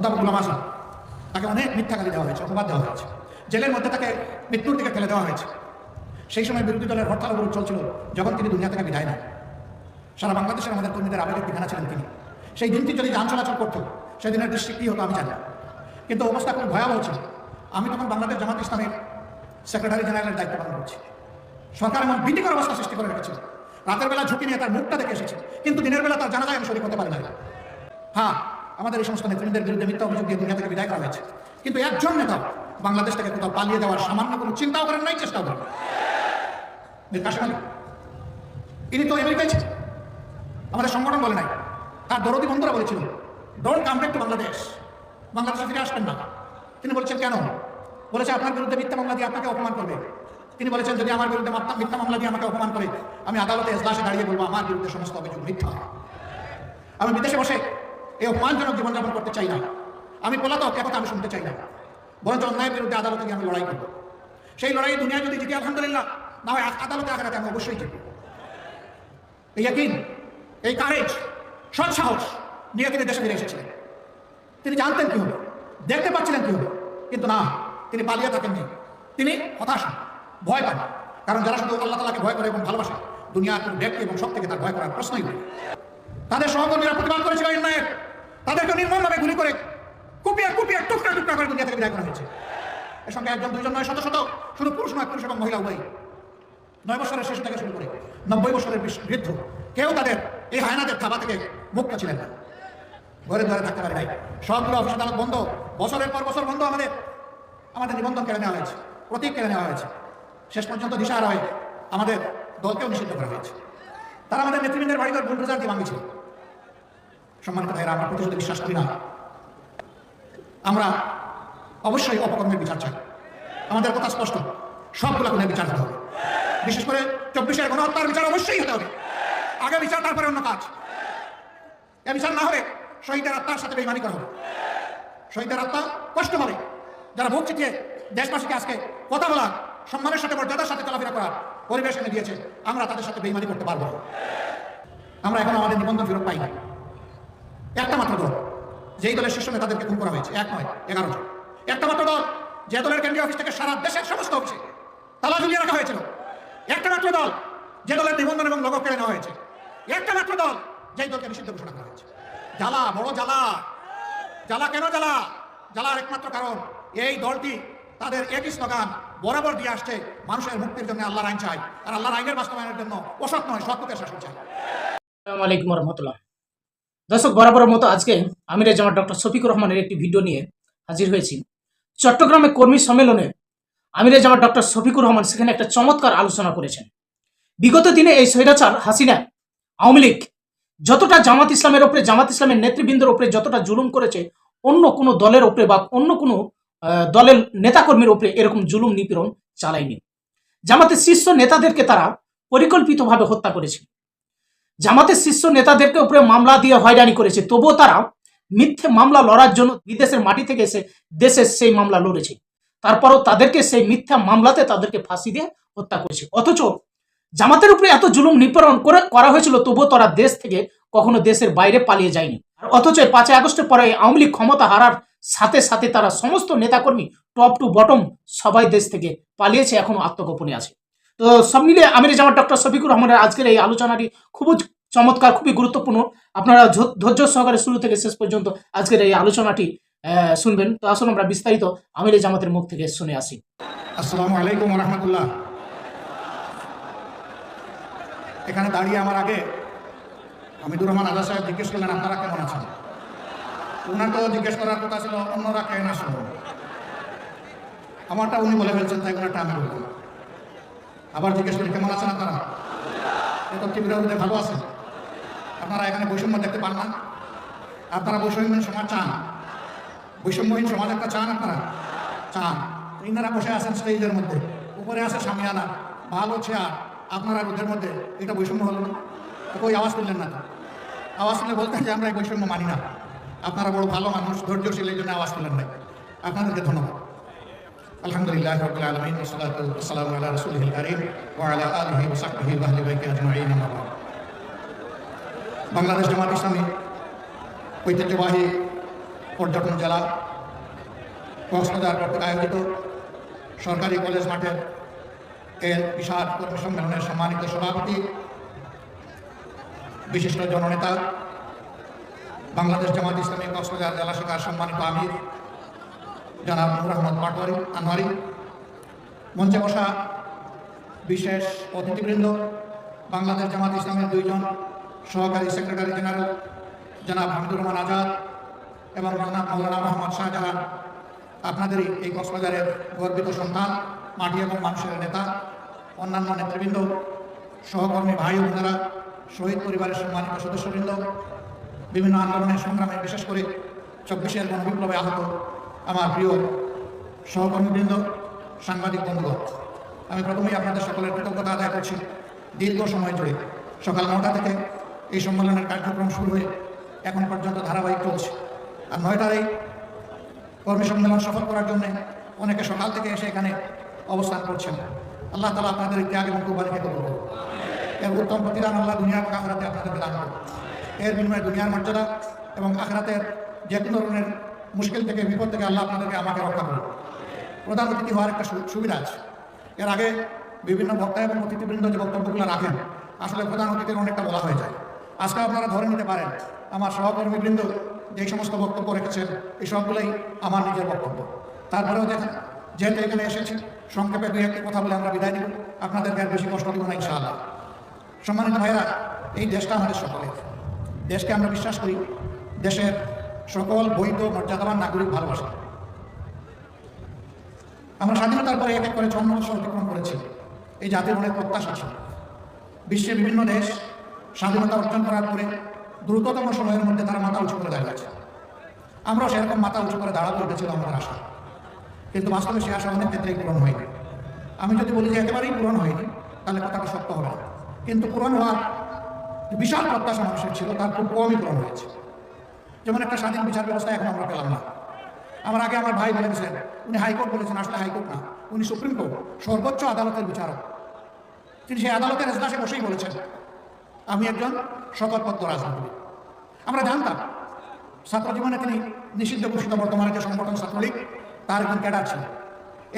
অধ্যাপক গুলাম আজম তাকে অনেক মিথ্যা গালি দেওয়া হয়েছে, অপবাদ দেওয়া হয়েছে। জেলের মধ্যে তাকে মৃত্যুর দিকে ফেলে দেওয়া হয়েছে। সেই সময় বিরোধী দলের হরতাল অবরোধ চলছিল, যখন তিনি দুনিয়া থেকে বিদায় নেন। সারা বাংলাদেশের আমাদের কর্মীদের আবেগের ঠিকানা ছিলেন তিনি। সেই দিনটি যদি যান চলাচল করতো, সেদিনের দৃষ্টি কী হতো আমি জানি। কিন্তু অবস্থা খুব ভয়াবহ ছিল। আমি তখন বাংলাদেশ জামাত ইসলামের সেক্রেটারি জেনারেলের দায়িত্ব পালন করছি। সরকার এমন ভীতিকর অবস্থা সৃষ্টি করে রেখেছিল। রাতের বেলা ঝুঁকি নিয়ে তার মুখটা দেখে এসেছে। কিন্তু দিনের বেলা তার জানাজায় আমি শরীর হতে পারি না হ্যাঁ আমাদের এই সমস্ত নেতৃত্বের বিরুদ্ধে মিথ্যা অভিযোগ দিয়ে দুনিয়া থেকে বিদায় করা হয়েছে। কিন্তু একজন নেতা বাংলাদেশ থেকে কোথাও পালিয়ে দেওয়ার সামান্য কোনো চিন্তাও করেন নাই, চেষ্টাও করেন ইনি তো আমেরিকায় ছিলেন। আমাদের সংগঠন বলে নাই। তার দরদি বন্ধুরা বলেছিল don't come back to Bangladesh বাংলাদেশে ফিরে আসবেন না। তিনি বলেছেন, কেন? বলেছে, আপনার বিরুদ্ধে মিথ্যা মামলা দিয়ে আপনাকে অপমান করবে। তিনি বলেছেন, যদি আমার বিরুদ্ধে মিথ্যা মামলা দিয়ে আমাকে অপমান করে, আমি আদালতে এজলাসে দাঁড়িয়ে বলব, আমার বিরুদ্ধে সমস্ত অভিযোগ মিথ্যা। আমি বিদেশে বসে এই অপমানজনক জীবনযাপন করতে চাই না? আমি পলাতক কথা আমি শুনতে চাই না। বরঞ্চ অন্যায়ের বিরুদ্ধে আদালতে গিয়ে আমি লড়াই করব। সেই লড়াই দুনিয়ায় যদি জিতে, আলহামদুলিল্লাহ, না হয় আদালতে আঘাতে আমি অবশ্যই জিতব। এই একদিন এই কারেজ সৎ সাহস নিয়ে তিনি দেশে ফিরে এসেছিলেন। তিনি জানতেন কি হবে, দেখতে পাচ্ছিলেন কি হবে, কিন্তু না, তিনি পালিয়ে থাকেননি। তিনি হতাশা, ভয় পান, কারণ যারা শুধু আল্লাহ তালাকে ভয় করে এবং ভালোবাসে, দুনিয়ার ব্যক্তি এবং সব থেকে তার ভয় করার প্রশ্নই নেই। তাদের সহকর্মীরা প্রতিবাদ করেছিল অন্যায়ের। তাদেরকে নির্মমভাবে গুলি করে কুপিয়ে কুপিয়ে টুকরা টুকরা করে দুনিয়া থেকে বিদায় করা হয়েছে। এর সঙ্গে একজন দুজন নয়, শত শত, শুধু পুরুষ নয়, পুরুষ এবং মহিলা উভয় নয় বছরের শেষ থেকে শুরু করে নব্বই বছরের বৃদ্ধ, কেউ তাদের এই হায়নাদের থাবা থেকে মুক্ত ছিলেন না। ঘরে ঘরে থাকতে পারে নাই। সবগুলো অফিস আদালত বন্ধ। বছরের পর বছর বন্ধ আমাদের আমাদের নিবন্ধন কেড়ে নেওয়া হয়েছে। প্রতীক কেড়ে নেওয়া হয়েছে। শেষ পর্যন্ত দিশাহারা হয়ে আমাদের দলকেও নিষিদ্ধ করা হয়েছে। তারা আমাদের নেতৃবৃন্দের বাড়িঘর বুলডোজার দিয়ে ভাঙিয়েছিল। সম্মানিত ভাইরা আমরা প্রতিশোধে বিশ্বাস করি না। আমরা অবশ্যই অপকর্মের বিচার চাই। আমাদের কথা স্পষ্ট। সবগুলো খুনের বিচার হতে হবে। বিশেষ করে চব্বিশের গণহত্যার বিচার অবশ্যই হতে হবে। আগে বিচার, তারপরে অন্য কাজ। এ বিচার না হলে শহীদের আত্মার সাথে বেইমানি করা হবে। শহীদের আত্মা কষ্ট হবে যারা ভোগ চিঠিয়ে দেশবাসীকে আজকে কথা বলা সম্মানের সাথে, মর্যাদার সাথে চলাফেরা করার পরিবেশ এনে দিয়েছে, আমরা তাদের সাথে বেইমানি করতে পারব আমরা এখন আমাদের নিবন্ধন ফেরত পাই না একটা মাত্র দল। যেই দলের শীর্ষ নেতাদেরকে খুন করা হয়েছে, এক নয়, এগারো জন। একটা মাত্র দল, যে দলের কেন্দ্রীয় অফিস থেকে সারা দেশের সমস্ত অফিসে তালা ঝুলিয়ে রাখা হয়েছিল। একটা মাত্র দল, যে দলের নিবন্ধন এবং লোক কেড়ে নেওয়া হয়েছে। একটা মাত্র দল, যেই দলকে নিষিদ্ধ ঘোষণা করা হয়েছে। জ্বালা, বড় জ্বালা। জ্বালা কেন জ্বালা? জ্বালার একমাত্র কারণ এই দলটি তাদের একই স্লোগান, বরাবর দিয়ে আসছে, মানুষের মুক্তির জন্য আল্লাহর আইন চাই। আর আল্লাহর আইনের বাস্তবায়নের জন্য অসৎ নয় সত্যকে শাসন চাই। আসসালামু আলাইকুম রহমতুল্লাহ। দর্শক বরাবর মতো আজকে আমিরের জামাত ডক্টর শফিকুর রহমানের একটি ভিডিও নিয়ে হাজির হয়েছি। চট্টগ্রামে কর্মী সম্মেলনে আমিরের জামাত ডক্টর শফিকুর রহমান সেখানে একটা চমৎকার আলোচনা করেছেন। বিগত দিনে এই স্বৈরাচার হাসিনা, আওয়ামী লীগ যতটা জামাত ইসলামের ওপরে জামাত ইসলামের নেতৃবৃন্দের ওপরে যতটা জুলুম করেছে, অন্য কোনো দলের ওপরে বা অন্য কোনো দলের নেতাকর্মীর ওপরে এরকম জুলুম নিপীড়ন চালায়নি। জামাতের শীর্ষ নেতাদেরকে তারা পরিকল্পিতভাবে হত্যা করেছে। জামাতের শীর্ষ নেতাদেরকে উপরে মামলা দিয়ে হয়রানি করেছে। তবুও তারা মিথ্যে মামলা লড়ার জন্য বিদেশের মাটি থেকে এসে দেশের সেই মামলা লড়েছে। তারপরও তাদেরকে সেই মিথ্যা মামলাতে তাদেরকে ফাঁসি দিয়ে হত্যা করেছে। অথচ জামাতের উপরে এত জুলুম নিপীড়ন করে করা হয়েছিল, তবুও তারা দেশ থেকে কখনো দেশের বাইরে পালিয়ে যায়নি। আর অথচ পাঁচই আগস্টের পরে আওয়ামী লীগ ক্ষমতা হারার সাথে সাথে তারা সমস্ত নেতাকর্মী টপ টু বটম সবাই দেশ থেকে পালিয়েছে, এখনও আত্মগোপনে আছে। তো সব মিলিয়ে আমির জামাত ডক্টর শফিকুর রহমানের আজকের এই আলোচনাটি খুবই চমৎকার, খুবই গুরুত্বপূর্ণ। আপনারা ধৈর্য সহকারে শুরু থেকে শেষ পর্যন্ত আজকের এই আলোচনাটি শুনবেন। তো আসুন আমরা বিস্তারিত আমির জামাতের মুখ থেকে শুনে আসি। আসসালামু আলাইকুম রহমতুল্লাহ। এখানে দাঁড়িয়ে আমার আগে হামিদুর রহমান আজা সাহেব জিজ্ঞেস করলেন, আপনারা কেমন আছেন? ওনার তো জিজ্ঞেস করার কথা ছিল, অন্যরা কেন আসলো? আমারটা উনি বলে ফেলছেন, তাই ওনারটা আমি আবার জিজ্ঞেস করি কেমন আছেন আপনারা? তীব্র মধ্যে ভালো আছে। আপনারা এখানে বৈষম্য দেখতে পান না। আপনারা বৈষম্যহীন সমাজ চান। বৈষম্যহীন সমাজ একটা চান আপনারা? চান। ইনারা বসে আছেন স্টেজের মধ্যে। উপরে আছে সামিয়ানা ভালো চেয়ার। আপনারা রোদের মধ্যে, এটা বৈষম্য হলো না। কই আওয়াজ তুললেন না আওয়াজ তুলে বলতেন যে আমরা এই বৈষম্য মানি না। আপনারা বড় ভালো মানুষ, ধৈর্যশীল, এই জন্য আওয়াজ তুলেন নাই। আপনাদেরকে ধন্যবাদ। বাংলাদেশ জামাত ইসলামী ঐতিহ্যবাহী পর্যটন জেলা কক্সবাজার কর্তৃক আয়োজিত সরকারি কলেজ মাঠের এর বিশাল কর্মী সম্মেলনের সম্মানিত সভাপতি, বিশিষ্ট জননেতা, বাংলাদেশ জামাত ইসলামী কক্সবাজার জেলা শাখার সম্মানিত আমির জনাব নুর আহমদ পাটোয়ারি আনোয়ারি, মঞ্চে বসা বিশেষ অতিথিবৃন্দ, বাংলাদেশ জামাত ইসলামের দুইজন সহকারী সেক্রেটারি জেনারেল জনাব হামিদুর রহমান আজাদ এবং জনাব মৌলানা মোহাম্মদ শাহজাহান আপনাদেরই এই কক্সবাজারের গর্বিত সন্তান, মাটি এবং মানুষের নেতা, অন্যান্য নেতৃবৃন্দ, সহকর্মী ভাই বোনেরা, শহীদ পরিবারের সম্মানিত সদস্যবৃন্দ, বিভিন্ন আন্দোলনের সংগ্রামে বিশেষ করে চব্বিশের গণবিপ্লবে আহত আমার প্রিয় সহকর্মীবৃন্দ, সাংবাদিক বন্ধুগণ, আমি প্রথমেই আপনাদের সকলের কৃতজ্ঞতা আদায় করছি। দীর্ঘ সময় জুড়ে সকাল নটা থেকে এই সম্মেলনের কার্যক্রম শুরু হয়ে এখন পর্যন্ত ধারাবাহিক চলছে। আর নয়টার এই কর্মী সম্মেলন সফল করার জন্য অনেকে সকাল থেকে এসে এখানে অবস্থান করছেন। আল্লাহ তালা আপনাদের ত্যাগ এবং কুরবানিকে করুন। এর উত্তম প্রতিদান আল্লাহ দুনিয়া এবং আখরাতে আপনাদেরকে দান করুন। এর বিনিময়ে দুনিয়ার মর্যাদা এবং আখরাতের যে কোনো ধরনের মুশকিল থেকে, বিপদ থেকে আল্লাহ আপনাদেরকে আমাকে রক্ষা করুন প্রধান অতিথি হওয়ার একটা সুবিধা আছে। এর আগে বিভিন্ন বক্তা এবং অতিথিবৃন্দ যে বক্তব্যগুলো রাখেন, আসলে প্রধান অতিথির অনেকটা বলা হয়ে যায়। আজকে আপনারা ধরে নিতে পারেন, আমার সহকর্মীবৃন্দ যেই সমস্ত বক্তব্য রেখেছেন, এই সবগুলোই আমার নিজের বক্তব্য। তারপরেও দেখেন, যেহেতু এখানে এসেছি, সংক্ষেপে দুই একটি কথা বলে আমরা বিদায় নিব। আপনাদেরকে আর বেশি কষ্ট দিব না, ইনশাআল্লাহ। সম্মানিত ভাইরা এই দেশটা আমাদের সকলের। দেশকে আমরা বিশ্বাস করি, দেশের সকল বৈধ মর্যাদাবান নাগরিক ভালোবাসা। আমরা স্বাধীনতার পরে এক এক করে ছন্ন অতিক্রম করেছি। এই জাতির অনেক প্রত্যাশা ছিল বিশ্বের বিভিন্ন দেশ স্বাধীনতা অর্জন করার পরে দ্রুততম সময়ের মধ্যে তারা মাথা উঁচু করে দাঁড়িয়েছে। আমরাও সেরকম মাথা উঁচু করে দাঁড়াবো উঠেছিল আমাদের আশা। কিন্তু বাস্তবে সে আশা অনেক ক্ষেত্রেই পূরণ হয়নি। আমি যদি বলি যে একেবারেই পূরণ হয়নি, তাহলে কথাটা সত্য হবে না। কিন্তু পূরণ হওয়ার বিশাল প্রত্যাশা মানুষের ছিল, তার খুব কমই পূরণ হয়েছে। যেমন একটা স্বাধীন বিচার ব্যবস্থা এখন আমরা পেলাম না। আমার আগে আমার ভাই বলেছেন উনি হাইকোর্ট বলেছেন, আসলে হাইকোর্ট না। উনি সুপ্রিম কোর্ট, সর্বোচ্চ আদালতের বিচারক। তিনি সেই আদালতের এজলাসে বসেই বলেছেন, আমি একজন শপথপত্র রাজনীতিবিদ। আমরা জানতাম ছাত্র জীবনে তিনি নিষিদ্ধ ঘোষিত বর্তমানে যে সংগঠন ছাত্রলীগ, তার একজন ক্যাডার ছিলেন।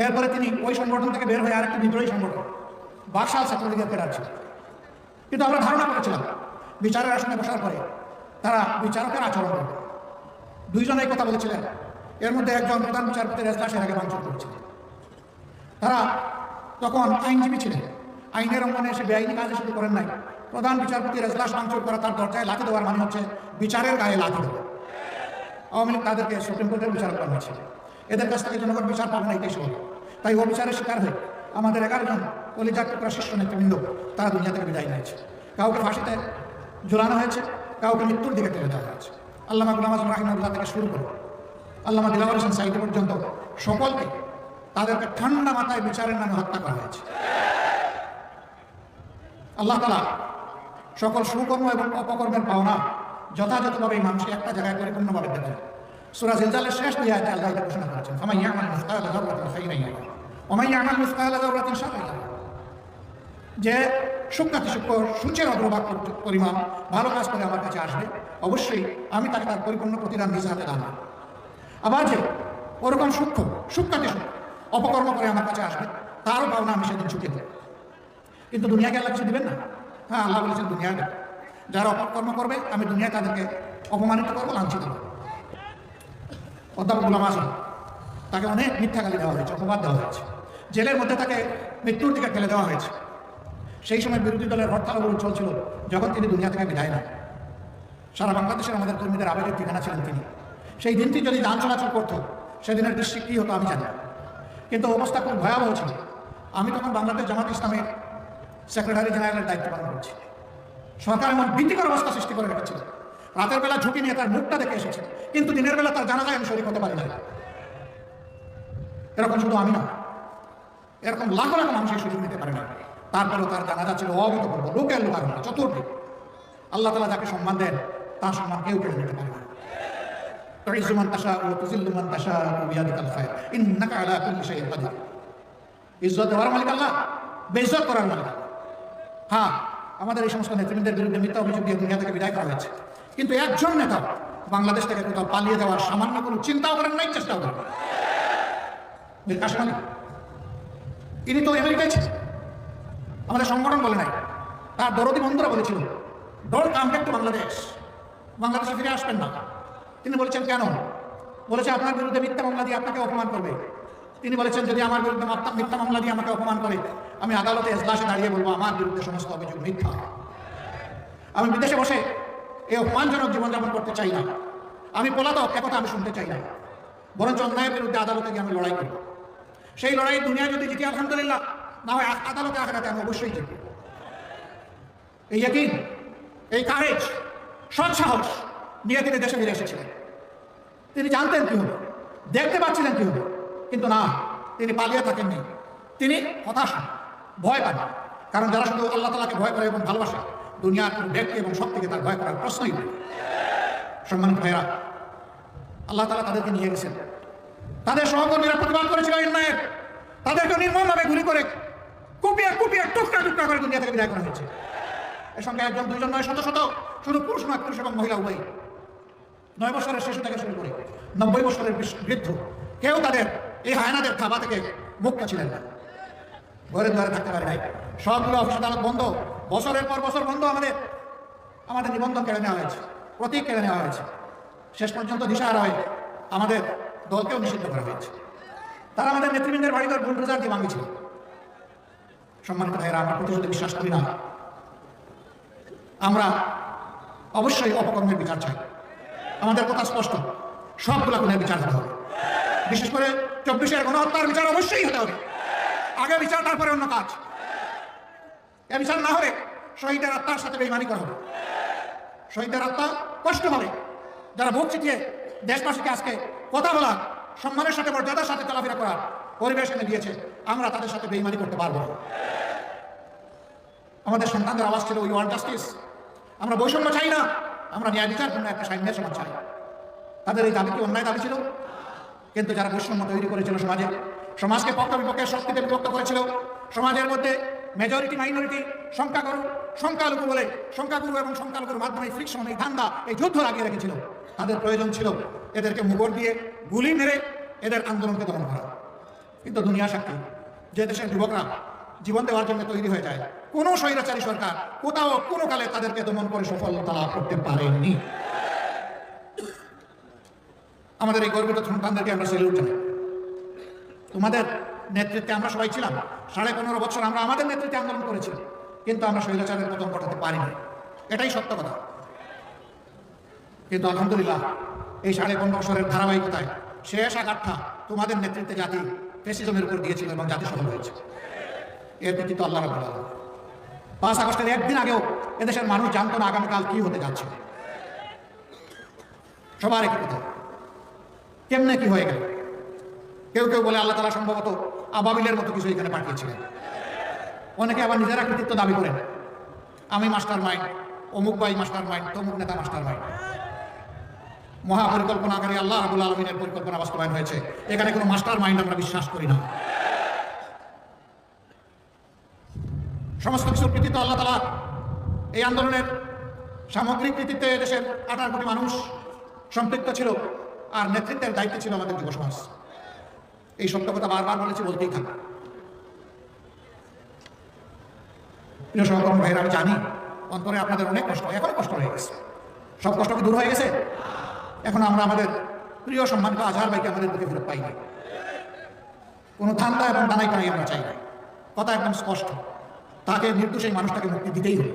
এরপরে তিনি ওই সংগঠন থেকে বের হয়ে আরেকটি বিদ্রোহী সংগঠন, বাকশাল ছাত্রলীগের ক্যাডার ছিলেন। কিন্তু আমরা ধারণা করেছিলাম, বিচারের আসনে বসার পরে তারা বিচারকের আচরণ করবে দুইজনে এই কথা বলেছিলেন। এর মধ্যে একজন প্রধান বিচারপতির এজলাসের আগে ভাঙচুর করেছিলেন তারা তখন আইনজীবী ছিলেন। আইনের অঙ্গনে এসে বেআইনি কাজে শুরু করেন নাই। প্রধান বিচারপতির এজলাস ভাঙচুর করা তার দরজায় লাথি দেওয়ার মানে হচ্ছে বিচারের গায়ে লাথি দেওয়া। আওয়ামী লীগ তাদেরকে সুপ্রিম কোর্টের বিচারক বানিয়েছে। এদের কাছ থেকে জনগণ বিচার পাবে না এটাই সহজ তাই ও বিচারের শিকার হয়ে আমাদের এগারো জন কলিজার টুকরা তারা দুনিয়া থেকে বিদায় নিয়েছে। কাউকে ফাঁসিতে ঝুলানো হয়েছে। কাউকে মৃত্যুর দিকে ঠেলে দেওয়া হয়েছে। আল্লামা গুলাম আজম রাহিমুল্লাহ থেকে শুরু করে আল্লামা দিলাবর হোসেন সাইড পর্যন্ত সকলকে তাদেরকে ঠান্ডা মাথায় বিচারের নামে হত্যা করা হয়েছে। আল্লাহ তালা সকল সুকর্ম এবং অপকর্মের পাওনা যথাযথভাবে মানুষকে একটা জায়গায় পরিপূর্ণভাবে দেবেন সুরা জিলজালের শেষ দুই আয়াতে আল্লাহ ঘোষণা করেছেন মান ইয়ামাল মিসকালা যাররাতিন শাররান ইয়ারা যে সূক্ষ্মাতি সূক্ষ্ম সূচের অগ্রভাগ পরিমাণ ভালো কাজ করে আমার কাছে আসবে। অবশ্যই আমি তাকে তার পরিপূর্ণ প্রতিদান হাতে দান। আবার যে ওরকম সূক্ষ্ম সূক্ষ্মাতি সূক্ষ্ম অপকর্ম করে আমার কাছে আসবে, তারও পাওনা আমি সেদিন ছুটিয়ে দেব কিন্তু দুনিয়াকে আল্লাহ কিছু দেবেন না? হ্যাঁ আল্লাহ বলেছেন দুনিয়া দেবে। যারা অপকর্ম করবে, আমি দুনিয়ায় তাদেরকে অপমানিত করব, লাঞ্ছিত করব। অধ্যাপক গুলাম আজম তাকে অনেক মিথ্যা গালি দেওয়া হয়েছে, অপবাদ দেওয়া হয়েছে। জেলের মধ্যে তাকে মৃত্যুর দিকে ফেলে দেওয়া হয়েছে। সেই সময় বিরোধী দলের হরতাল অবরোধ চলছিল। যখন তিনি দুনিয়া থেকে বিদায় নেন। সারা বাংলাদেশের আমাদের কর্মীদের আবেগের ঠিকানা ছিলেন তিনি। সেই দিনটি যদি যান চলাচল করতো, সেদিনের দৃষ্টি কী হতো আমি জানি কিন্তু অবস্থা খুব ভয়াবহ ছিল। আমি তখন বাংলাদেশ জামাত ইসলামের সেক্রেটারি জেনারেলের দায়িত্ব পালন করছি। সরকার এমন ভীতিকর অবস্থা সৃষ্টি করে রেখেছিল। রাতের বেলা ঝুঁকি নিয়ে তার মুখটা দেখে এসেছে। কিন্তু দিনের বেলা তার জানাজায় আমি শরীর হতে পারি না এরকম শুধু আমি না, এরকম লাখো লাখো মানুষের সুযোগ নিতে পারে না তারপরেও তার জানাজা ছিল অভূতপূর্ব লোকের লোকার না চতুর্দিক আল্লাহ তালা যাকে সম্মান দেন তার সম্মান কেউ কেউ নিতে পারে না تعز من تشاء وتذل من تشاء بيدك الخير انك على كل شيء قدير ইজ্জত দেওয়ার মালিক আল্লাহ বেইজ্জত করার মালিক আল্লাহ। হ্যাঁ আমাদের এই সমস্ত নেতৃবৃন্দের বিরুদ্ধে মিথ্যা অভিযোগ দিয়ে দুনিয়া থেকে বিদায় করা হয়েছে কিন্তু একজন নেতা বাংলাদেশ থেকে কোথাও পালিয়ে যাওয়ার সামান্য কোনো চিন্তাও করেন নাই চেষ্টাও করেন নাই। মীর কাসেম আলী ইনি তো আমেরিকায় ছিলেন আমাদের সংগঠন বলে নাই। তার দরদি বন্ধুরা বলেছিল don't come back to Bangladesh. বাংলাদেশে ফিরে আসবেন না। তিনি বলেছেন, কেন? বলেছে, আপনার বিরুদ্ধে মিথ্যা মামলা দিয়ে আপনাকে অপমান করবে। তিনি বলেছেন, যদি আমার বিরুদ্ধে মিথ্যা মামলা দিয়ে আমাকে অপমান করে, আমি আদালতে এজলাসে দাঁড়িয়ে বলব, আমার বিরুদ্ধে সমস্ত অভিযোগ মিথ্যা। আমি বিদেশে বসে এই অপমানজনক জীবনযাপন করতে চাই না। আমি পলাতক, একথা আমি শুনতে চাই না। বরঞ্চ অন্যায়ের বিরুদ্ধে আদালতে গিয়ে আমি লড়াই করব। সেই লড়াই দুনিয়া যদি জিতি, আলহামদুলিল্লাহ। না হয় আদালতে আখেরাতে আমি অবশ্যই জিতব এই একই, এই কারেজ সৎ সাহস নিয়ে তিনি দেশে ফিরে এসেছিলেন। তিনি জানতেন কি হবে, দেখতে পাচ্ছিলেন কি হবে, কিন্তু না, তিনি পালিয়ে থাকেননি। তিনি হতাশা, ভয় পান, কারণ যারা শুধু আল্লাহ তালাকে ভয় করে এবং ভালোবাসে, দুনিয়ার ব্যক্তি এবং সব থেকে তার ভয় করার প্রশ্নই নেই। সম্মানিত ভাইরা আল্লাহ তালা তাদেরকে নিয়ে গেছেন। তাদের সহকর্মীরা প্রতিবাদ করেছিল অন্যায়ের তাদেরকে নির্মমভাবে গুলি করে কুপিয়ে কুপিয়ে, টুকরা টুকরা করে দুনিয়া থেকে বিদায় করা হয়েছে। এর সঙ্গে একজন, দুইজন নয়, শত শত, শুধু পুরুষ নয় পুরুষ এবং মহিলা উভয় নয় বছরের শিশু থেকে শুরু করে নব্বই বছরের বৃদ্ধ, কেউ তাদের এই হায়নাদের থাবা থেকে মুক্ত ছিলেন না। ঘরে দুয়ারে থাকতে পারে সবগুলো অফিস আদালত বন্ধ। বছরের পর বছর বন্ধ আমাদের আমাদের নিবন্ধন কেড়ে নেওয়া হয়েছে। প্রতীক কেড়ে নেওয়া হয়েছে। শেষ পর্যন্ত দিশাহারা হয়ে আমাদের দলকেও নিষিদ্ধ করা হয়েছে। তারা আমাদের নেতৃবৃন্দের ভুল বুলডোজার দিয়ে ভাঙিয়েছিল। সম্মানিত ভাইয়েরা, আমার প্রতি যদি বিশ্বাস করি না। আমরা অবশ্যই অপকর্মের বিচার চাই। আমাদের কথা স্পষ্ট। সবগুলো খুনের বিচার হতে হবে। বিশেষ করে চব্বিশের গণহত্যার বিচার অবশ্যই হতে হবে। আগে বিচার, তারপরে অন্য কাজ। এ বিচার না হলে শহীদের আত্মার সাথে বেইমানি করা হবে। শহীদের আত্মা কষ্ট হবে। যারা বুক চিটিয়ে দেশবাসীকে আজকে কথা বলা সম্মানের সাথে, মর্যাদার সাথে চলাফেরা করার পরিবেশ এনে দিয়েছে, আমরা তাদের সাথে বেইমানি করতে পারব না। আমাদের সন্তানদের আওয়াজ ছিল উই ওয়ান্ট জাস্টিস আমরা বৈষম্য চাই না, আমরা ন্যায় বিচার জন্য একটা সাইন্যের সমাজ চাই। তাদের এই দাবি কি অন্যায় দাবি ছিল? কিন্তু যারা বৈষম্য তৈরি করেছিল সমাজে, সমাজকে পক্ষ বিপক্ষের শক্তিতে বিভক্ত করেছিল, সমাজের মধ্যে মেজরিটি মাইনরিটি সংখ্যাগুরু, সংখ্যালঘু বলে সংখ্যাগুরু এবং সংখ্যালঘুর মাধ্যমে ফ্রিকশন এই ধান্দা, এই যুদ্ধ লাগিয়ে রেখেছিল। তাদের প্রয়োজন ছিল এদেরকে মুগর দিয়ে গুলি মেরে এদের আন্দোলনকে দমন করা। কিন্তু দুনিয়া সাক্ষী। যে দেশের যুবকরা জীবন দেওয়ার জন্য তৈরি হয়ে যায়, কোনো স্বৈরাচারী সরকার কোথাও কোনো কালে তাদেরকে দমন করে সফলতা লাভ করতে পারেননি। আমাদের এই গর্বিত সন্তানদেরকে আমরা সেলিউট জানাই। তোমাদের নেতৃত্বে আমরা সবাই ছিলাম, সাড়ে পনেরো বছর আমরা আমাদের নেতৃত্বে আন্দোলন করেছি, কিন্তু আমরা স্বৈরাচারের পতন ঘটাতে পারিনি। এটাই সত্য কথা। কিন্তু আলহামদুলিল্লাহ, এই সাড়ে পনেরো বছরের ধারাবাহিকতায় শেষ আঘাতটা তোমাদের নেতৃত্বে জাতি ফেসিজমের উপর দিয়েছিল এবং জাতি হয়েছে এর প্রতি তো আল্লাহ রাবুল পাঁচ আগস্টের একদিন আগেও এদেশের মানুষ জানতো না আগামীকাল কি হতে যাচ্ছে। সবার একই কথা। কেমনে কি হয়ে গেল? কেউ কেউ বলে আল্লাহ তালা সম্ভবত আবাবিলের মতো কিছু এখানে পাঠিয়েছিলেন। অনেকে আবার নিজেরা কৃতিত্ব দাবি করেন। আমি মাস্টার মাইন্ড অমুক ভাই মাস্টার মাইন্ড তমুক নেতা মাস্টার মাইন্ড মহাপরিকল্পনাকারী আল্লাহ রাবুল আলমিনের পরিকল্পনা বাস্তবায়ন হয়েছে। এখানে কোনো মাস্টার মাইন্ড আমরা বিশ্বাস করি না। সমস্ত কিছুর কৃতিত্ব আল্লাহ তালা এই আন্দোলনের সামগ্রিক কৃতিত্বে দেশের আঠারো কোটি মানুষ সম্পৃক্ত ছিল আর নেতৃত্বের দায়িত্ব ছিল আমাদের যুব সমাজ। এই সত্য কথা বারবার বলেছি, বলতেই থাকা। প্রিয় সহকর্মী ভাইরা, আমি জানি অন্তরে আপনাদের অনেক কষ্ট, এখনও কষ্ট হয়ে গেছে। সব কষ্ট দূর হয়ে গেছে? এখন আমরা আমাদের প্রিয় সম্মানিত আজহার ভাইকে আমাদের বুকে ফেরত পাই না কোনো ধান্দা এবং দানাই পাই আমরা চাই না কথা একদম স্পষ্ট। তাকে নির্দোষ এই মানুষটাকে মুক্তি দিতেই হবে।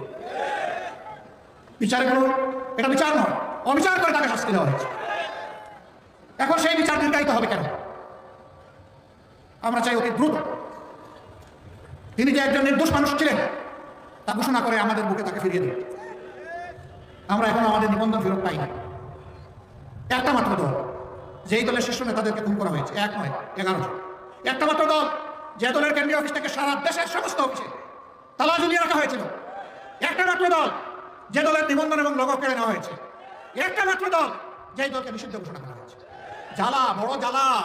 বিচারে কোনো এটা বিচার নয়, অবিচার করে তাকে শাস্তি দেওয়া হয়েছে। এখন সেই বিচার দীর্ঘায়িত হবে কেন? আমরা চাই অতি দ্রুত। তিনি যে একজন নির্দোষ মানুষ ছিলেন, তা ঘোষণা করে আমাদের বুকে তাকে ফিরিয়ে দিন। আমরা এখন আমাদের নিবন্ধন ফেরত পাই না একটা মাত্র দল। যেই দলের শীর্ষ নেতাদেরকে খুন করা হয়েছে। এক নয়, এগারো জন। একটা মাত্র দল, যে দলের কেন্দ্রীয় অফিস থেকে সারা দেশের সমস্ত অফিসে তালা ঝুলিয়ে রাখা হয়েছিল। একটা মাত্র দল, যে দলের নিবন্ধন এবং লোক কেড়ে নেওয়া হয়েছে। একটা মাত্র দল, যেই দলকে নিষিদ্ধ ঘোষণা করা হয়েছে। জ্বালা, বড় জ্বালা।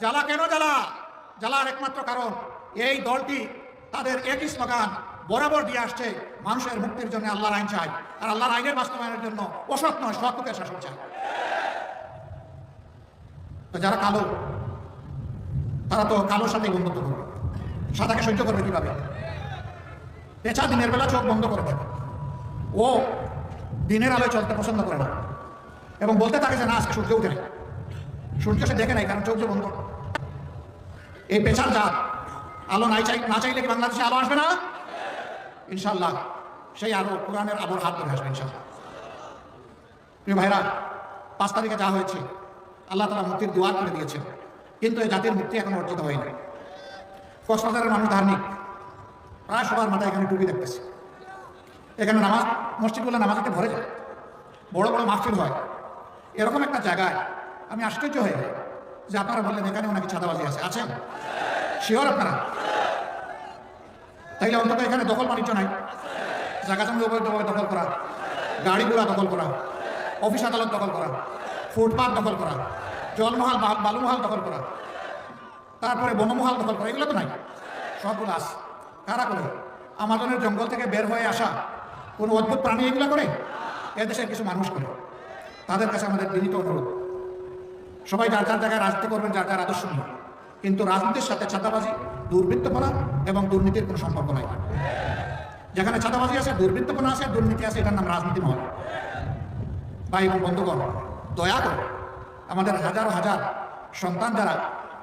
জ্বালা কেন জ্বালা? জ্বালার একমাত্র কারণ এই দলটি তাদের একই স্লোগান বরাবর দিয়ে আসছে, মানুষের মুক্তির জন্য আল্লাহর আইন চাই। আর আল্লাহর আইনের বাস্তবায়নের জন্য অসৎ নয় সৎকে শাসন চাই। তো যারা কালো, তারা তো কালোর সাথে বন্ধুত্ব করবে। সাদাকে সহ্য করবে কীভাবে? পেঁচা দিনের বেলা চোখ বন্ধ করে দেবে। ও দিনের আলোয় চলতে পছন্দ করে না। এবং বলতে থাকে যে, না, আজকে সূর্য উঠে নেই। সূর্য সে দেখে নাই, কারণ চোখ যে বন্ধ। এই পেছার জাত আলো নাই চাই না চাইলে কি বাংলাদেশে আলো আসবে না? ইনশাল্লাহ সেই আলো কোরআনের আবর হাত ধরে আসবে ইনশাল্লাহ প্রিয় ভাইরা, পাঁচ তারিখে যা হয়েছে, আল্লাহ তালা মুক্তির দুয়ার করে দিয়েছে কিন্তু এই জাতির মুক্তি এখন অর্জিত হয়নি কক্সবাজারের মানুষ ধার্মিক, প্রায় সবার মাথায় এখানে টুপি দেখতেছে। এখানে নামাজ মসজিদগুলো নামাজকে ভরে যায়। বড় বড় মাহফিল হয়। এরকম একটা জায়গায় আমি আশ্চর্য হয়ে যে আপনারা বললেন, এখানেও নাকি ছাদাবাজি আছে? আছেন? শিওর আপনারা? তাইলে অন্তত এখানে দখল বাণিজ্য নাই। জায়গা জমি দখল করা, গাড়িগুলা দখল করা, অফিস আদালত দখল করা ফুটপাথ দখল করা, জলমহাল বালুমহাল দখল করা, তারপরে বনমহাল দখল করা, এগুলো তো নাই। সবগুলো আস কারা করে? আমাজনের জঙ্গল থেকে বের হয়ে আসা কোনো অদ্ভুত প্রাণী এগুলো করে? এদেশের কিছু মানুষ করে। তাদের কাছে আমাদের বিনীত অনুরোধ। সবাই যার যার জায়গায় রাজনীতি করবেন, যার যার আদর্শ নিয়ে। কিন্তু রাজনীতির সাথে ছাতাবাজি, দুর্বৃত্তপনা এবং দুর্নীতির কোনো সম্পর্ক নাই। যেখানে ছাতাবাজি আছে, দুর্বৃত্তপনা আছে, দুর্নীতি আছে, এটার নাম রাজনীতি নয় ভাই এবং বন্ধুগণ, দয়া করে আমাদের হাজার হাজার সন্তান যারা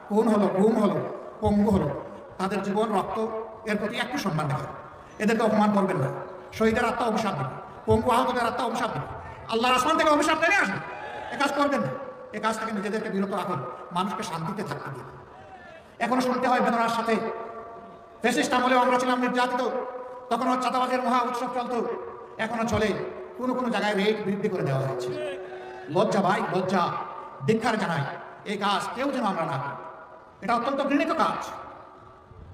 খুন হলো, গুম হলো, পঙ্গু হলো, তাদের জীবন, রক্ত, এর প্রতি একটু সম্মান দেখান। এদেরকে অপমান করবেন না। শহীদের আত্মা অভিশাপ দেবে পঙ্গু আহতদের আত্মা অভিশাপ দেবে আল্লাহর আসমান থেকে অভিশাপ নেমে আসবে। এ কাজ করবেন না। এ কাজ থেকে নিজেদেরকে বিরত রাখুন। মানুষকে শান্তিতে থাকতে দিন। এখনও শুনতে হয় বেদনার সাথে। ফেসিস্ট আমলেও আমরা ছিলাম নির্যাতিত। তখন চাঁদাবাজের মহা উৎসব চলত। এখনও চলে। কোনো কোনো জায়গায় রেট বৃদ্ধি করে দেওয়া হয়েছে। লজ্জা ভাই, লজ্জা। দীক্ষার জানাই, এই কাজ কেউ যেন আমরা না এটা অত্যন্ত ঘৃণিত কাজ।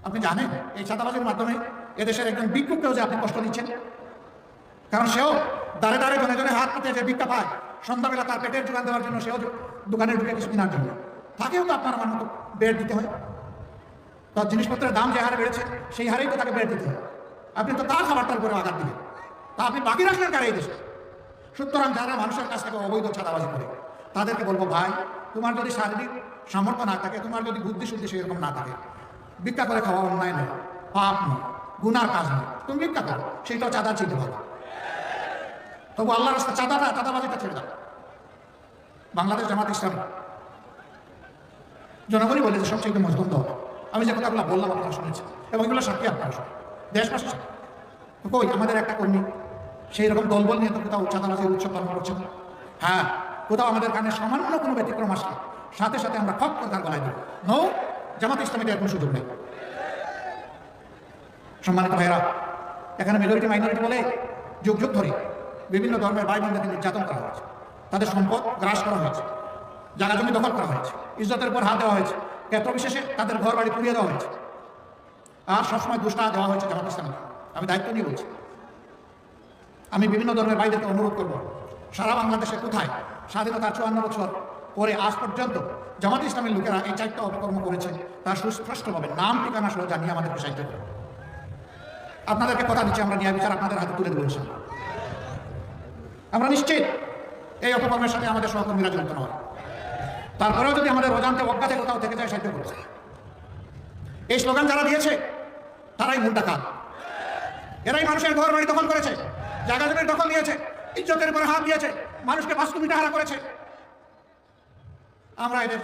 আপনি জানেন, এই চাঁদাবাজের মাধ্যমে এদেশের একজন ভিক্ষুককেও যে আপনি কষ্ট দিচ্ছেন। কারণ সেও দাঁড়ে দাঁড়ে জনে জনে হাত পেতে যে ভিক্ষা পায়, সন্ধ্যাবেলা তার পেটের যোগান দেওয়ার জন্য সেও দোকানে ঢুকে কিছু কেনার জন্য। তাকেও তো আপনার আমার মতো বেড দিতে হয়। তার জিনিসপত্রের দাম যে হারে বেড়েছে, সেই হারেই তো তাকে বেড়ে দিতে হবে আপনি তো তার খাবারটার উপরে আঘাত দিবেন তা আপনি বাকি রাখলেন কারে এই দেশে? সুতরাং যারা মানুষের কাছ থেকে অবৈধ ছাড়াবাজি করে, তাদেরকে বলব, ভাই, তোমার যদি শারীরিক সামর্থ্য না থাকে, তোমার যদি বুদ্ধি শুদ্ধি সেরকম না থাকে, ভিক্ষা করে খাওয়া অন্যায় নয়, পাপ নয়, গুনার কাজ নয়, তুমি ভিক্ষা করো সেইটাও চাঁদা চিনতে পারো তবু আল্লাহ রাস্তা চাঁদাটা, চাঁদাবাজিটা ছেড়ে দাও। বাংলাদেশ জামাত ইসলাম। জনগণই বলে যে সবচেয়ে মজবুত হবে আমি যে কথাগুলো বললাম, আপনারা শুনেছেন। এবং এগুলো সাক্ষী আপনারা শুনে দেশবাসী। কই, আমাদের একটা কর্মী, সেই রকম দলবল নিয়ে তো কোথাও চাঁদাবাজির উৎসব পালন করছে হ্যাঁ কোথাও আমাদের কানে সামান্য কোনো ব্যতিক্রম আসলে, সাথে সাথে আমরা খপ করে তার গলায় দেবো নো, জামাত ইসলামীতে এখন সুযোগ নেই। সম্মানিত ভাইয়েরা, এখানে মেজরিটি মাইনরিটি বলে যুগ যুগ ধরে বিভিন্ন ধর্মের ভাই বোনদেরকে নির্যাতন করা হয়েছে। তাদের সম্পদ গ্রাস করা হয়েছে। জায়গা জমি দখল করা হয়েছে। ইজ্জতের উপর হাত দেওয়া হয়েছে। ক্ষেত্র বিশেষে তাদের ঘর বাড়ি পুড়িয়ে দেওয়া হয়েছে। আর সবসময় দুষ্টা দেওয়া হয়েছে জামাত ইসলামকে। আমি দায়িত্ব নিয়ে বলছি। আমি বিভিন্ন ধর্মের ভাইদেরকে অনুরোধ করব, সারা বাংলাদেশে কোথায় স্বাধীনতার চুয়ান্ন বছর পরে আজ পর্যন্ত জামাত ইসলামের লোকেরা এই চারটা অপকর্ম করেছে, তা সুস্পষ্টভাবে নাম ঠিকানা সহ জানিয়ে আমাদেরকে সাহায্য আপনাদেরকে কথা দিচ্ছি, আমরা ন্যায় বিচার আপনাদের হাতে তুলে দেবো। আমরা নিশ্চিত এই অপকর্মের সাথে আমাদের সহকর্মীরা জড়িত নয়। তারপরেও যদি আমাদের অজান্তে অজ্ঞাতে কোথাও থেকে যায়, সাহায্য করছে এই স্লোগান যারা দিয়েছে, তারাই মূল টাকা এরাই মানুষের ঘর বাড়ি দখল করেছে, জায়গা জমির দখল নিয়েছে, ইজ্জতের উপরে হাত দিয়েছে, মানুষকে বাস্তুবিটা হারা করেছে। আমরা এদের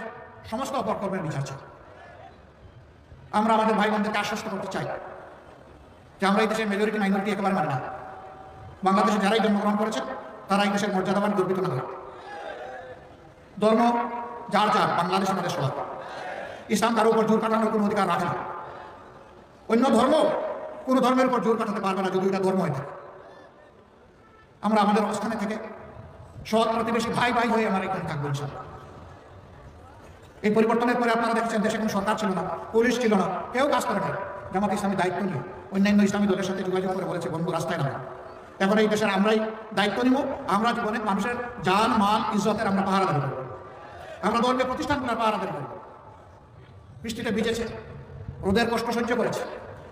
সমস্ত অপকর্মের বিচার চাই। আমরা আমাদের ভাই বোনদেরকে আশ্বস্ত করতে চাই যে আমরা এই দেশের মেজরিটি মাইনরিটি একেবারে মানে না। বাংলাদেশে যারাই জন্মগ্রহণ করেছে তারা এই দেশের মর্যাদাবান, গর্বিত না ধর্ম যার যার বাংলাদেশ আমাদের সবার। ইসলাম কারও উপর জোর কাটানোর কোনো অধিকার রাখে না। অন্য ধর্ম, কোনো ধর্মের উপর জোর কাটাতে পারবে না যদি এটা ধর্ম হয়ে থাকে। আমরা আমাদের অবস্থানে থেকে সৎ প্রতিবেশী ভাই ভাই হয়ে আমরা এখানে থাকব এই পরিবর্তনের পরে আপনারা দেখছেন দেশে কোনো সরকার ছিল না, পুলিশ ছিল না, কেউ কাজ করে না জামাত ইসলামী দায়িত্ব নিয়ে অন্যান্য ইসলামী দলের সাথে যোগাযোগ করে বলেছে, বন্ধু, রাস্তায় নামা। এখন এই দেশের আমরাই দায়িত্ব নিব, আমরা জীবনে মানুষের জান, মাল, ইজ্জতের আমরা পাহারা দেবো। আমরা ধর্মীয় প্রতিষ্ঠানগুলোর পাহারা দেবো বৃষ্টিটা ভিজেছে, রোদের কষ্ট সহ্য করেছে।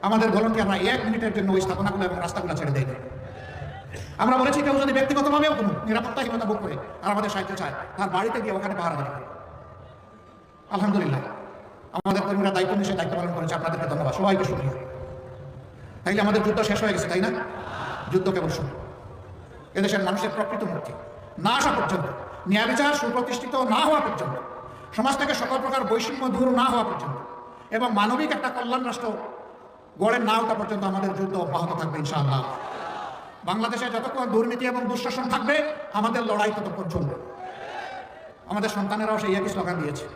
আমাদের ভলন্টিয়াররা এক মিনিটের জন্য ওই স্থাপনাগুলো এবং রাস্তাগুলো ছেড়ে দেয়। আমরা বলেছি, কেউ যদি ব্যক্তিগতভাবেও কোনো নিরাপত্তাহীনতা ভোগ করে আর আমাদের সাহায্য চায়, তার বাড়িতে গিয়ে ওখানে পাহারা দেবে। আলহামদুলিল্লাহ, আমাদের কর্মীরা দায়িত্ব নিয়ে দায়িত্ব পালন করেছে। আপনাদেরকে ধন্যবাদ, সবাইকে শুনিয়ে তাইলে আমাদের যুদ্ধ শেষ হয়ে গেছে, তাই না? যুদ্ধ কেবল শুরু। এদেশের মানুষের প্রকৃত মুক্তি, না আসা পর্যন্ত। ন্যায় বিচার সুপ্রতিষ্ঠিত না হওয়া পর্যন্ত, সমাজ থেকে সকল প্রকার বৈষম্য দূর না হওয়া পর্যন্ত এবং মানবিক একটা কল্যাণ রাষ্ট্র গড়ে না ওঠা পর্যন্ত আমাদের যুদ্ধ অব্যাহত থাকবে ইনশাআল্লাহ। বাংলাদেশে যতক্ষণ দুর্নীতি এবং দুঃশাসন থাকবে, আমাদের লড়াই ততক্ষণ চলবে। আমাদের সন্তানেরাও সেই একই স্লোগান দিয়েছে।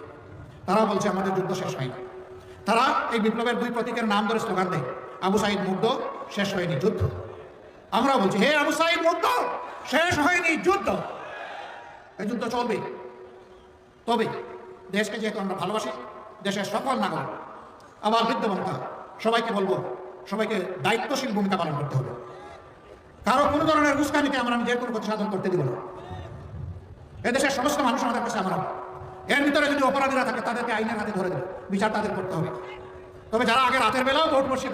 তারা বলছে, আমাদের যুদ্ধ শেষ হয়নি। তারা এই বিপ্লবের দুই প্রতীকের নাম ধরে স্লোগান দেয়, আবু সাইদ মুগ্ধ, শেষ হয়নি যুদ্ধ। আমরা বলছি, হে আবু সাইদ মুগ্ধ, শেষ হয়নি যুদ্ধ। এই যুদ্ধ চলবে। তবে দেশকে যেহেতু আমরা ভালোবাসি, দেশের সকল নাগরিক, আবার বৃদ্ধ সবাইকে বলব, সবাইকে দায়িত্বশীল ভূমিকা পালন করতে হবে। কারও কোনো ধরনের উস্কানিতে আমরা নিজের কোনো প্রতি সাধন করতে দিব না। এদেশের সমস্ত মানুষ আমাদের কাছে আমরা এর ভিতরে যদি অপরাধীরা থাকে, তাদেরকে আইনের হাতে ধরে দেবে। বিচার তাদের করতে হবে। তবে যারা আগে রাতের বেলাও ভোট বসে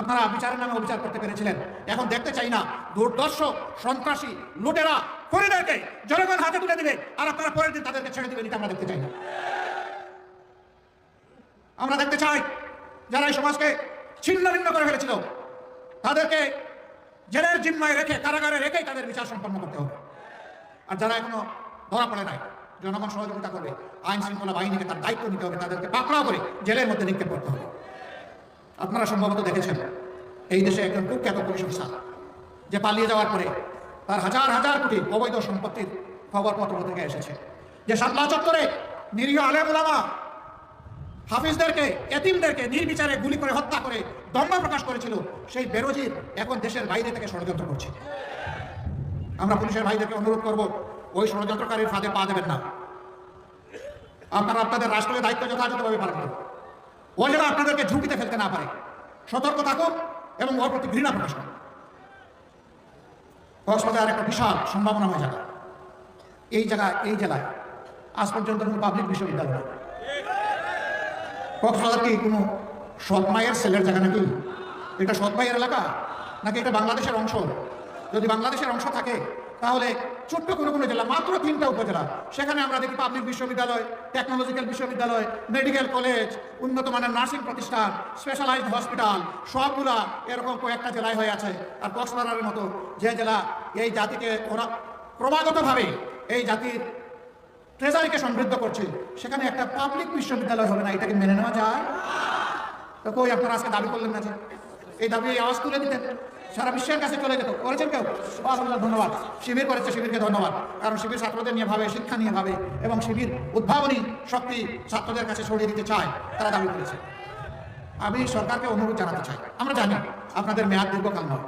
আপনারা বিচারের নামে অবিচার করতে পেরেছিলেন। এখন দেখতে চাই না, দুর্দর্শ সন্ত্রাসী লুটেরা ফরিদেরকে জনগণ হাতে তুলে দিবে আর আপনারা পরের দিন তাদেরকে ছেড়ে দিবেন আমরা দেখতে চাই না। আমরা দেখতে চাই, যারা এই সমাজকে ছিন্ন ভিন্ন করে ফেলেছিল, তাদেরকে জেলের জিম্মায় রেখে, কারাগারে রেখেই তাদের বিচার সম্পন্ন করতে হবে। আর যারা এখনও ধরা পড়ে নাই, জনগণ সহযোগিতা করবে, আইন শৃঙ্খলা বাহিনীকে তার দায়িত্ব নিতে হবে, তাদেরকে পাকড়াও করে জেলের মধ্যে নিক্ষেপ করতে হবে। আপনারা সম্ভবত দেখেছেন, এই দেশে একজন কুখ্যাত অফিসার, যে পালিয়ে যাওয়ার পরে তার হাজার হাজার কোটি অবৈধ সম্পত্তির খবরপত্র থেকে এসেছে। যে সাতলা চত্বরে নিরীহ আলেম ওলামা হাফিজদেরকে, এতিমদেরকে নির্বিচারে গুলি করে হত্যা করে দম্ভ প্রকাশ করেছিল, সেই বেরোজির এখন দেশের বাইরে থেকে ষড়যন্ত্র করছে। আমরা পুলিশের ভাইদেরকে অনুরোধ করব, ওই ষড়যন্ত্রকারীর ফাঁদে পা দেবেন না। আপনারা আপনাদের রাষ্ট্রের দায়িত্ব যথাযথভাবে পালন করুন। ও যেন আপনাদেরকে ঝুঁকিতে ফেলতে না পারে। সতর্ক থাকুন এবং ওর প্রতি ঘৃণা প্রকাশ করুন। কক্সবাজার একটা বিশাল সম্ভাবনাময় জায়গা এই জায়গায় এই জেলায় আজ পর্যন্ত কোনো পাবলিক বিশ্ববিদ্যালয় কক্সবাজার কি কোনো সৎ মায়ের ছেলের জায়গা নাকি? এটা সৎ মায়ের এলাকা? নাকি এটা বাংলাদেশের অংশ? যদি বাংলাদেশের অংশ থাকে তাহলে ছোট্ট কোনো কোনো জেলা, মাত্র তিনটা উপজেলা। সেখানে আমরা দেখি পাবলিক বিশ্ববিদ্যালয় টেকনোলজিক্যাল বিশ্ববিদ্যালয় মেডিকেল কলেজ উন্নত মানের নার্সিং প্রতিষ্ঠান স্পেশালাইজড হসপিটাল সবগুলা এরকম কয়েকটা জেলায় হয়ে আছে। আর কক্সবাজারের মতো যে জেলা, এই জাতিকে ওরা ক্রমাগতভাবে এই জাতির ট্রেজারিকে সমৃদ্ধ করছে, সেখানে একটা পাবলিক বিশ্ববিদ্যালয় হবে না, এটাকে মেনে নেওয়া যায়? তো কই আপনারা আজকে দাবি করলেন না যে? এই দাবি আওয়াজ তুলে দিতেন। সারা বিশ্বের কাছে চলে যেত। করেছেন কেউ? আলহামদুলিল্লাহ ধন্যবাদ। শিবির করেছে, শিবিরকে ধন্যবাদ। কারণ শিবির ছাত্রদের নিয়ে ভাবে, শিক্ষা নিয়ে ভাবে এবং শিবির উদ্ভাবনী শক্তি ছাত্রদের কাছে ছড়িয়ে দিতে চায়, তারা দাবি করেছে। আমি সরকারকে অনুরোধ জানাতে চাই। আমরা জানি আপনাদের মেয়াদ দীর্ঘকাল নয়।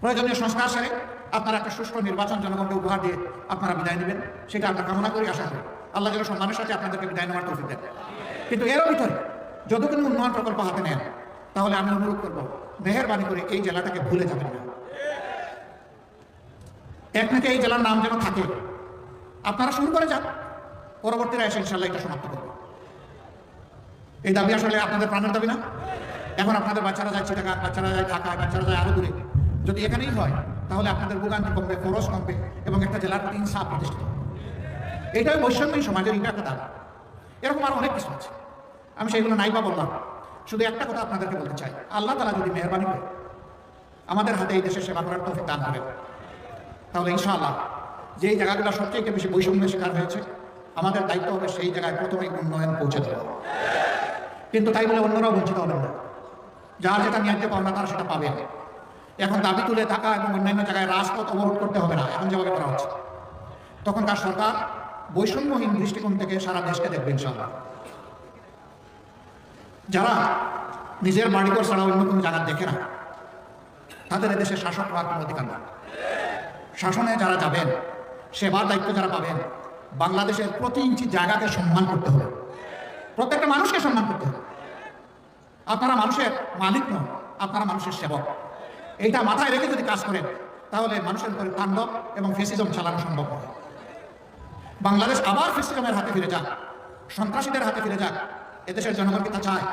প্রয়োজনীয় সংস্কার সেরে আপনারা একটা সুষ্ঠু নির্বাচন জনগণকে উপহার দিয়ে আপনারা বিদায় নেবেন। সেটা আমরা কামনা করি, আশা করি। আল্লাহ যেন সম্মানের সাথে আপনাদেরকে বিদায় নেওয়ার তৌফিক দেন। কিন্তু এরও ভিতরে, যদি কোনো উন্নয়ন প্রকল্প হাতে নেন, তাহলে আমি অনুরোধ করব মেহরবানি করে এই জেলাটাকে ভুলে যাবেন না। এক নাকি এই জেলার নাম যেন থাকে। আপনারা শুরু করে যান। পরবর্তীরা এসে ইনশাল্লাহ এটা সমাপ্ত করব। এই দাবি আসলে আপনাদের প্রাণের দাবি না? এখন আপনাদের বাচ্চারা যায় চিটাকা বাচ্চারা যায় ঢাকা, বাচ্চারা যায় আরও দূরে যদি এখানেই হয়, তাহলে আপনাদের ভোগান্তি কমবে, খরচ কমবে এবং একটা জেলার প্রতি সাপ প্রতিষ্ঠিত এটাই বৈষম্যই সমাজের এটা একটা দাবি। এরকম আরও অনেক কিছু আছে। আমি সেইগুলো নাই বা বললাম। শুধু একটা কথা আপনাদেরকে বলতে চাই। আল্লাহ তালা যদি মেহরবানি করে, আমাদের হাতে এই দেশের সেবা করার তৌফিক দান করেন। তাহলে ইনশাআল্লাহ যেই জায়গাগুলো সবচেয়ে বেশি বৈষম্যের শিকার হয়েছে, আমাদের দায়িত্ব হবে সেই জায়গায় প্রথমে উন্নয়ন পৌঁছে দেওয়া। কিন্তু তাই বলে অন্যরাও বঞ্চিত হবেন না। যার যেটা ন্যায্য পাওনা, তারা সেটা পাবে। এখন দাবি তুলে থাকা এবং অন্যান্য জায়গায় রাজপথ অবরোধ করতে হবে না, এখন যেভাবে করা হচ্ছে। তখনকার সরকার বৈষম্যহীন দৃষ্টিকোণ থেকে সারা দেশকে দেখবে ইনশাআল্লাহ। যারা নিজের বাড়িঘর ছাড়া অন্য কোনো জায়গা দেখে না, তাদের এদেশে শাসক হওয়ার কোনো অধিকার নেই। শাসনে যারা যাবেন, সেবার দায়িত্ব যারা পাবেন, বাংলাদেশের প্রতি ইঞ্চি জায়গাকে সম্মান করতে হবে। প্রত্যেকটা মানুষকে সম্মান করতে হবে। আপনারা মানুষের মালিক নন, আপনারা মানুষের সেবক। এইটা মাথায় রেখে যদি কাজ করেন, তাহলে মানুষের উপরে তাণ্ডব এবং ফেসিজম চালানো সম্ভব হবে বাংলাদেশ আবার ফেসিজমের হাতে ফিরে যাক, সন্ত্রাসীদের হাতে ফিরে যাক এদেশের জনগণ কি তা চায়?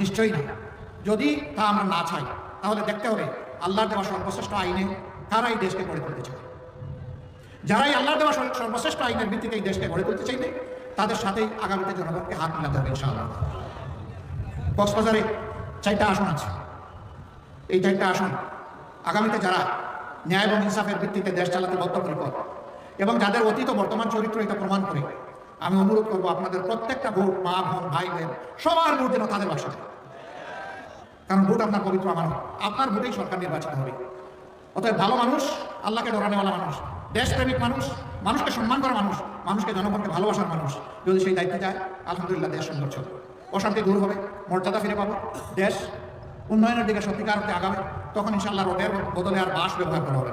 নিশ্চয়ই না যদি তা আমরা না চাই, তাহলে দেখতে হবে আল্লাহর দেওয়া সর্বশ্রেষ্ঠ আইনে কারা এই দেশকে গড়ে তুলতে চায়? যারাই আল্লাহর দেওয়া সর্বশ্রেষ্ঠ আইনের ভিত্তিতে এই দেশকে গড়ে তুলতে চাইবে, তাদের সাথেই আগামীতে জনগণকে হাত মিলাতে হবে ইনশাআল্লাহ। কক্সবাজারে চারটা আসন আছে। এই চারটা আসন আগামীতে যারা ন্যায় এবং ইনসাফের ভিত্তিতে দেশ চালাতে বদ্ধপরিকর এবং যাদের অতীত বর্তমান চরিত্র এটা প্রমাণ করে আমি অনুরোধ করব আপনাদের প্রত্যেকটা ভোট মা, বোন, ভাই, বোন, সবার ভোট যেন তাদের বাসাতে কারণ ভোট আপনার পবিত্র আমানত আপনার ভোটেই সরকার নির্বাচিত হবে। অতএব ভালো মানুষ, আল্লাহকে ডরানেওয়ালা মানুষ, দেশপ্রেমিক মানুষ, মানুষকে সম্মান করা মানুষ, মানুষকে জনগণকে ভালোবাসার মানুষ, যদি সেই দায়িত্বে যায়, আলহামদুলিল্লাহ, দেশ সুন্দর চলবে। অশান্তি দূর হবে, মর্যাদা ফিরে পাবো। দেশ উন্নয়নের দিকে সত্যিকার আগাবে। তখন ইনশাল্লাহ রোডের বদলে আর বাস ব্যবহার করা হবে।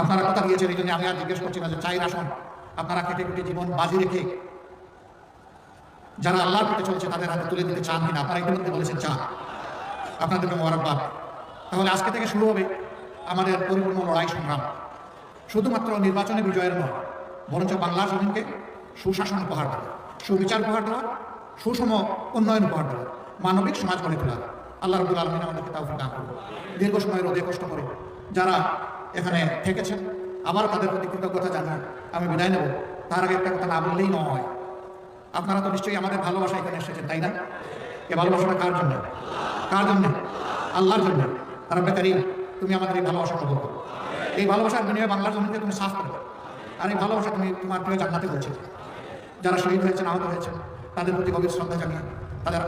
আপনারা কথা দিয়েছেন এই জন্য আমি আর জিজ্ঞেস করছি না যে চাই আসন। আপনারা কেটে কেটে জীবন বাজি রেখে যারা আল্লাহর পথে চলছে, তাদের হাতে তুলে দিতে চান কিনা? আপনারা ইতিমধ্যে বলেছেন চান। আপনাদেরকে মোবারকবাদ। তাহলে আজকে থেকে শুরু হবে আমাদের পরিপূর্ণ লড়াই সংগ্রাম। শুধুমাত্র নির্বাচনে বিজয়ের নয়, বরঞ্চ বাংলার জমিনকে সুশাসন উপহার দেওয়া, সুবিচার উপহার দেওয়া, সুষম উন্নয়ন উপহার দেওয়া, মানবিক সমাজ গড়ে তোলা। আল্লাহ রবুল আলমিন আমাদেরকে তাও দীর্ঘ সময় রোদে কষ্ট করে যারা এখানে থেকেছেন। আবার তাদের প্রতি কৃতজ্ঞতা জানান। আমি বিদায় নেব। তার আগে একটা কথা না বললেই নয়। আপনারা তো নিশ্চয়ই আমাদের ভালোবাসা এখানে এসেছেন, তাই না? এ ভালোবাসাটা কার জন্য? কার জন্য? আল্লাহর জন্য। রব্বে করিম, তুমি আমাদের এই ভালোবাসা কবল করো। এই ভালোবাসার বিনিময়ে বাংলার জমিকে তুমি সাফ করো আর এই ভালোবাসা তুমি তোমার প্রিয় জান্নাতে বলছে যারা শহীদ হয়েছেন, আহত হয়েছেন, তাদের প্রতি গভীর শ্রদ্ধা জানিয়ে তাদের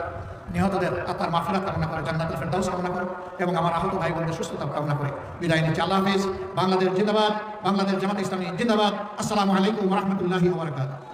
নিহতদের আত্মার মাফিরাত কামনা করে, জান্নাতুল ফেরদাউস কামনা করে এবং আমার আহত ভাই বোনদের সুস্থতা কামনা করে। বিদায় নিচ্ছি, আল্লাহ হাফিজ। বাংলাদেশ জিন্দাবাদ, বাংলাদেশ জামাত ইসলামী জিন্দাবাদ। আসসালামু আলাইকুম রহমতুল্লাহি ওবরাকাতুহু